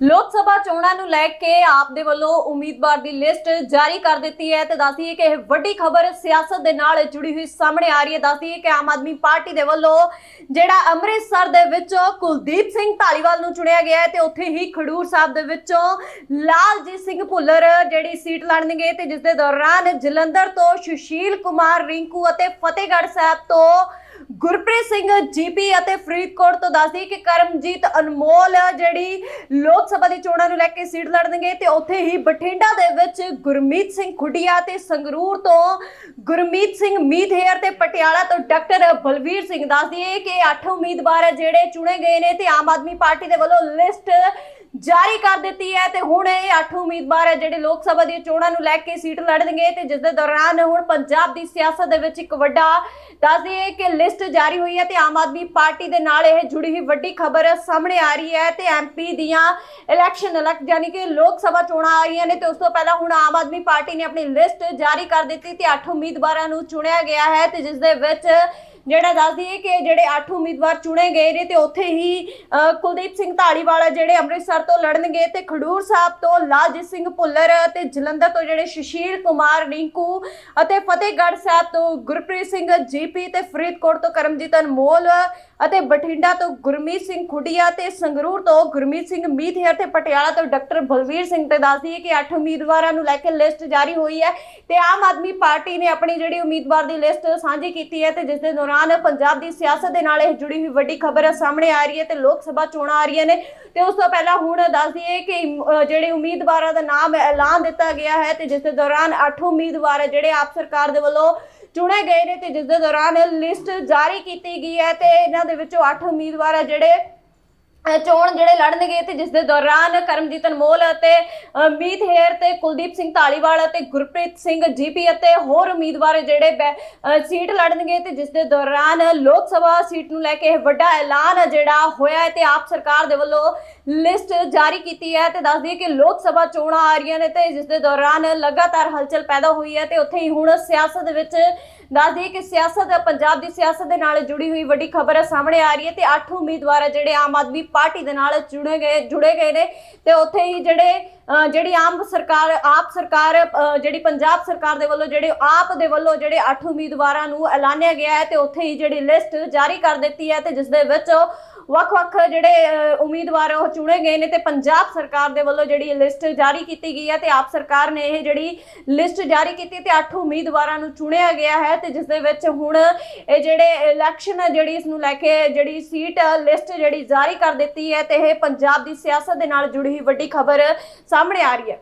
ਲੋਕ ਸਭਾ ਚੋਣਾਂ ਨੂੰ ਲੈ ਕੇ ਆਪ ਦੇ ਵੱਲੋਂ ਉਮੀਦਵਾਰ ਦੀ ਲਿਸਟ ਜਾਰੀ ਕਰ ਦਿੱਤੀ ਹੈ ਤੇ ਦੱਸਦੀਏ ਕਿ ਇਹ ਵੱਡੀ ਖਬਰ ਸਿਆਸਤ ਦੇ ਨਾਲ ਜੁੜੀ ਹੋਈ ਸਾਹਮਣੇ ਆ ਰਹੀ ਹੈ। ਦੱਸਦੀ ਕਿ ਆਮ ਆਦਮੀ ਪਾਰਟੀ ਦੇ ਵੱਲੋਂ ਜਿਹੜਾ ਅੰਮ੍ਰਿਤਸਰ ਦੇ ਵਿੱਚੋਂ ਕੁਲਦੀਪ ਸਿੰਘ ਢਾਲੀਵਾਲ ਨੂੰ ਚੁਣਿਆ ਗਿਆ ਹੈ ਤੇ ਉੱਥੇ ਹੀ ਖਡੂਰ ਸਾਹਿਬ ਦੇ ਵਿੱਚੋਂ ਲਾਲਜੀਤ ਸਿੰਘ ਭੁੱਲਰ ਜਿਹੜੀ ਸੀਟ ਲੜਨਗੇ ਤੇ ਜਿਸ ਦੇ ਦੌਰਾਨ ਜਲੰਧਰ ਤੋਂ ਸੁਸ਼ੀਲ ਕੁਮਾਰ ਰਿੰਕੂ ਅਤੇ ਫਤਿਹਗੜ੍ਹ ਸਾਹਿਬ ਤੋਂ ਗੁਰਪ੍ਰੀਤ ਸਿੰਘ ਜੀਪੀ ਅਤੇ ਫਰੀਦਕੋਟ ਤੋਂ ਦੱਸਦੀ ਕਿ ਕਰਮਜੀਤ ਅਨਮੋਲ ਜਿਹੜੀ ਲੋਕ ਸਭਾ ਦੀ ਚੋਣਾਂ ਨੂੰ ਲੈ ਕੇ ਸੀਟ ਲੜਨਗੇ ਤੇ ਉੱਥੇ ਹੀ ਬਠਿੰਡਾ ਦੇ ਵਿੱਚ ਗੁਰਮੀਤ ਸਿੰਘ ਖੁੱਡੀਆ ਤੇ ਸੰਗਰੂਰ ਤੋਂ ਗੁਰਮੀਤ ਸਿੰਘ ਮੀਤਹੇਰ ਤੇ ਪਟਿਆਲਾ ਤੋਂ ਡਾਕਟਰ ਬਲਵੀਰ ਸਿੰਘ ਦੱਸਦੀ ਕਿ 8 ਉਮੀਦਵਾਰ ਜਿਹੜੇ ਚੁਣੇ ਗਏ ਨੇ ਤੇ ਆਮ ਆਦਮੀ ਪਾਰਟੀ ਦੇ ਵੱਲੋਂ ਲਿਸਟ ਜਾਰੀ ਕਰ ਦਿੱਤੀ ਹੈ ਤੇ ਹੁਣ ਇਹ 8 ਉਮੀਦਵਾਰ ਹੈ ਜਿਹੜੇ ਲੋਕ ਸਭਾ ਦੀਆਂ ਚੋਣਾਂ ਨੂੰ ਲੈ ਕੇ ਸੀਟ ਲੜਨਗੇ ਤੇ ਜਿਸ ਦੇ ਦੌਰਾਨ ਹੁਣ ਪੰਜਾਬ ਦੀ ਸਿਆਸਤ ਦੇ ਵਿੱਚ ਇੱਕ ਵੱਡਾ ਦੱਸ ਦਈਏ ਕਿ ਲਿਸਟ ਜਾਰੀ ਹੋਈ ਹੈ ਤੇ ਆਮ ਆਦਮੀ ਪਾਰਟੀ ਦੇ ਨਾਲ ਇਹ ਜੁੜੀ ਹੋਈ ਵੱਡੀ ਖਬਰ ਸਾਹਮਣੇ ਆ ਰਹੀ ਹੈ ਤੇ ਐਮਪੀ ਦੀਆਂ ਇਲੈਕਸ਼ਨ ਇਲੈਕਟ ਯਾਨੀ ਕਿ ਲੋਕ ਸਭਾ ਚੋਣਾਂ ਆ ਰਹੀਆਂ ਨੇ ਤੇ ਉਸ ਤੋਂ ਪਹਿਲਾਂ ਹੁਣ ਆਮ ਆਦਮੀ ਪਾਰਟੀ ਨੇ ਆਪਣੀ ਲਿਸਟ ਜਾਰੀ ਕਰ ਦਿੱਤੀ ਤੇ 8 ਉਮੀਦਵਾਰਾਂ ਨੂੰ ਚੁਣਿਆ ਗਿਆ ਹੈ ਤੇ ਜਿਸ ਦੇ ਵਿੱਚ ਜਿਹੜਾ ਦੱਸਦੀ ਹੈ ਕਿ ਜਿਹੜੇ 8 ਉਮੀਦਵਾਰ ਚੁਣੇ ਗਏ ਨੇ ਤੇ ਉੱਥੇ ਹੀ ਕੁਲਦੀਪ ਸਿੰਘ ਢਾਲੀਵਾਲ ਜਿਹੜੇ ਅੰਮ੍ਰਿਤਸਰ ਤੋਂ ਲੜਨਗੇ ਤੇ ਖਡੂਰ ਸਾਹਿਬ ਤੋਂ ਲਾਲਜੀਤ ਸਿੰਘ ਭੁੱਲਰ ਤੇ ਜਲੰਧਰ ਤੋਂ ਜਿਹੜੇ ਸੁਸ਼ੀਲ ਕੁਮਾਰ ਰਿੰਕੂ ਅਤੇ ਫਤਿਹਗੜ੍ਹ ਸਾਹਿਬ ਤੋਂ ਗੁਰਪ੍ਰੀਤ ਸਿੰਘ ਜੀਪੀ ਤੇ ਫਰੀਦਕੋਟ ਤੋਂ ਕਰਮਜੀਤ ਅਨਮੋਲ ਅਤੇ ਬਠਿੰਡਾ ਤੋਂ ਗੁਰਮੀਤ ਸਿੰਘ ਖੁੱਡੀਆ ਤੇ ਸੰਗਰੂਰ ਤੋਂ ਗੁਰਮੀਤ ਸਿੰਘ ਮੀਤਹੇਰ ਤੇ ਪਟਿਆਲਾ ਤੋਂ ਡਾਕਟਰ ਬਲਵੀਰ ਸਿੰਘ ਤੇ ਦੱਸਦੀ ਹੈ ਕਿ 8 ਉਮੀਦਵਾਰਾਂ ਨੂੰ ਲੈ ਕੇ ਲਿਸਟ ਜਾਰੀ ਹੋਈ ਹੈ ਤੇ ਆਮ ਆਦਮੀ ਪਾਰਟੀ ਨੇ ਆਪਣੀ ਜਿਹੜੀ ਉਮੀਦਵਾਰ ਦੀ ਲਿਸਟ ਸਾਂਝੀ ਕੀਤੀ ਹੈ ਤੇ ਜਿਸ ਦੇ ਦੌਰਾਨ ਪੰਜਾਬ ਦੀ ਸਿਆਸਤ ਦੇ ਨਾਲ ਇਹ ਜੁੜੀ ਹੋਈ ਵੱਡੀ ਖਬਰ ਸਾਹਮਣੇ ਆ ਰਹੀ ਹੈ ਤੇ ਲੋਕ ਸਭਾ ਚੋਣਾਂ ਆ ਰਹੀਆਂ ਨੇ ਤੇ ਉਸ ਤੋਂ ਪਹਿਲਾਂ ਹੁਣ ਦੱਸ ਦਈਏ ਕਿ ਜਿਹੜੇ ਉਮੀਦਵਾਰਾਂ ਦਾ ਨਾਮ ਐਲਾਨ ਦਿੱਤਾ ਗਿਆ ਹੈ ਤੇ ਜਿਸ ਦੇ ਦੌਰਾਨ 8 ਉਮੀਦਵਾਰ ਜਿਹੜੇ ਆਪ ਸਰਕਾਰ ਦੇ ਵੱਲੋਂ ਚੁਣੇ ਗਏ ਨੇ ਤੇ ਜਿਸ ਦੇ ਦੌਰਾਨ ਲਿਸਟ ਜਾਰੀ ਕੀਤੀ ਗਈ ਹੈ ਤੇ ਇਹਨਾਂ ਦੇ ਵਿੱਚੋਂ 8 ਉਮੀਦਵਾਰ ਹੈ ਜਿਹੜੇ ਚੋਣ ਜਿਹੜੇ ਲੜਨਗੇ ਤੇ ਜਿਸ ਦੇ ਦੌਰਾਨ ਕਰਮਜੀਤ ਅਨਮੋਲ ਅਤੇ ਅਹ, ਮੀਤ ਹੇਰ ਤੇ ਕੁਲਦੀਪ ਸਿੰਘ ਢਾਲੀਵਾਲ ਅਤੇ ਗੁਰਪ੍ਰੀਤ ਸਿੰਘ ਜੀਪੀ ਅਤੇ ਹੋਰ ਉਮੀਦਵਾਰ ਜਿਹੜੇ ਬੈ- ਸੀਟ ਲੜਨਗੇ ਤੇ ਜਿਸ ਦੇ ਦੌਰਾਨ ਲੋਕ ਸਭਾ ਸੀਟ ਨੂੰ ਲੈ ਕੇ ਇਹ ਵੱਡਾ ਐਲਾਨ ਜਿਹੜਾ ਹੋਇਆ ਹੈ ਤੇ ਆਪ ਸਰਕਾਰ ਦੇ ਵੱਲੋਂ ਲਿਸਟ ਜਾਰੀ ਕੀਤੀ ਹੈ ਤੇ ਦੱਸ ਦਈਏ ਕਿ ਲੋਕ ਸਭਾ ਚੋਣਾਂ ਆ ਰਹੀਆਂ ਨੇ ਤੇ ਜਿਸ ਦੇ ਦੌਰਾਨ ਲਗਾਤਾਰ ਹਲਚਲ ਪੈਦਾ ਹੋਈ ਹੈ ਤੇ ਉੱਥੇ ਹੀ ਹੁਣ ਸਿਆਸਤ ਦੇ ਵਿੱਚ ਦੱਸ ਦਈਏ ਕਿ ਸਿਆਸਤ, ਪੰਜਾਬ ਦੀ ਸਿਆਸਤ ਦੇ ਨਾਲ ਜੁੜੀ ਹੋਈ ਵੱਡੀ ਖਬਰ ਸਾਹਮਣੇ ਆ ਰਹੀ ਹੈ ਤੇ 8 ਉਮੀਦਵਾਰ ਜਿਹੜੇ ਆਮ ਆਦਮੀ ਪਾਰਟੀ ਦੇ ਨਾਲ ਜੁੜੇ ਗਏ ਜੁੜੇ ਗਏ ਨੇ ਤੇ ਉੱਥੇ ਹੀ ਜਿਹੜੇ ਜਿਹੜੀ ਆਮ ਸਰਕਾਰ, ਆਪ ਸਰਕਾਰ ਜਿਹੜੀ ਪੰਜਾਬ ਸਰਕਾਰ ਦੇ ਵੱਲੋਂ ਜਿਹੜੇ ਆਪ ਦੇ ਵੱਲੋਂ ਜਿਹੜੇ 8 ਉਮੀਦਵਾਰਾਂ ਨੂੰ ਐਲਾਨਿਆ ਗਿਆ ਹੈ ਤੇ ਉੱਥੇ ਹੀ ਜਿਹੜੀ ਲਿਸਟ ਜਾਰੀ ਕਰ ਦਿੱਤੀ ਹੈ ਤੇ ਜਿਸ ਦੇ ਵਿੱਚ ਵੱਖ-ਵੱਖ ਜਿਹੜੇ ਉਮੀਦਵਾਰ ਉਹ ਚੁਣੇ ਗਏ ਨੇ ਤੇ ਪੰਜਾਬ ਸਰਕਾਰ ਦੇ ਵੱਲੋਂ ਜਿਹੜੀ ਲਿਸਟ ਜਾਰੀ ਕੀਤੀ ਗਈ ਹੈ ਤੇ ਆਪ ਸਰਕਾਰ ਨੇ ਇਹ ਜਿਹੜੀ ਲਿਸਟ ਜਾਰੀ ਕੀਤੀ ਤੇ 8 ਉਮੀਦਵਾਰਾਂ ਨੂੰ ਚੁਣਿਆ ਗਿਆ ਹੈ ਤੇ ਜਿਸ ਦੇ ਵਿੱਚ ਹੁਣ ਇਹ ਜਿਹੜੇ ਇਲੈਕਸ਼ਨ ਹੈ ਜਿਹੜੀ ਇਸ ਨੂੰ ਲੈ ਕੇ ਜਿਹੜੀ ਸੀਟ ਲਿਸਟ ਜਿਹੜੀ ਜਾਰੀ ਕਰ ਦਿੱਤੀ ਹੈ ਤੇ ਇਹ ਪੰਜਾਬ ਦੀ ਸਿਆਸਤ ਦੇ ਨਾਲ ਜੁੜੀ ਹੋਈ ਵੱਡੀ ਖਬਰ ਸਾਹਮਣੇ ਆ ਰਹੀ ਹੈ।